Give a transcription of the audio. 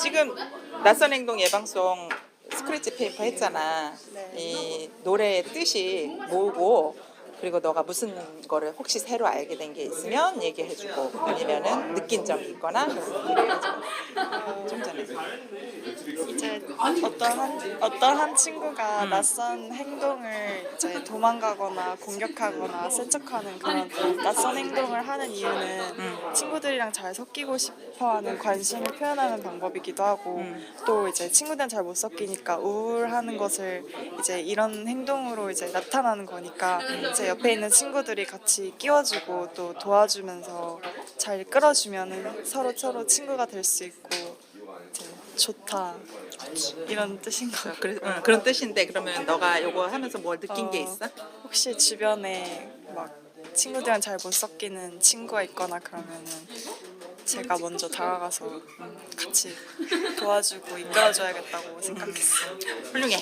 지금 낯선 행동 예방송 스크래치 페이퍼 했잖아. 네. 이 노래의 뜻이 뭐고 그리고 너가 무슨 거를 혹시 새로 알게 된 게 있으면 얘기해주고 아니면은 느낀 점이 있거나. 좀 전에. 이제 어떤 한 어떤 한 친구가 음. 낯선 행동을 이제 도망가거나 공격하거나 세척하는 그런 낯선 행동을 하는 이유는 음. 친구들이랑 잘 섞이고 싶어하는 관심을 표현하는 방법이기도 하고 음. 또 이제 친구들은 잘 못 섞이니까 우울하는 것을 이제 이런 행동으로 이제 나타나는 거니까 이제 옆에 있는 친구들이 같이 끼워주고 또 도와주면서 잘 끌어주면은 서로 서로 친구가 될 수 있고 이제 좋다 이런 뜻인 것 같아요. 그래, 응, 그런 뜻인데 그러면 너가 요거 하면서 뭘 느낀 게 어, 있어? 혹시 주변에 막 친구들이랑 잘 못 섞이는 친구가 있거나 그러면은 제가 먼저 다가가서 음, 같이 도와주고 이끌어줘야겠다고 생각했어요. 훌륭해.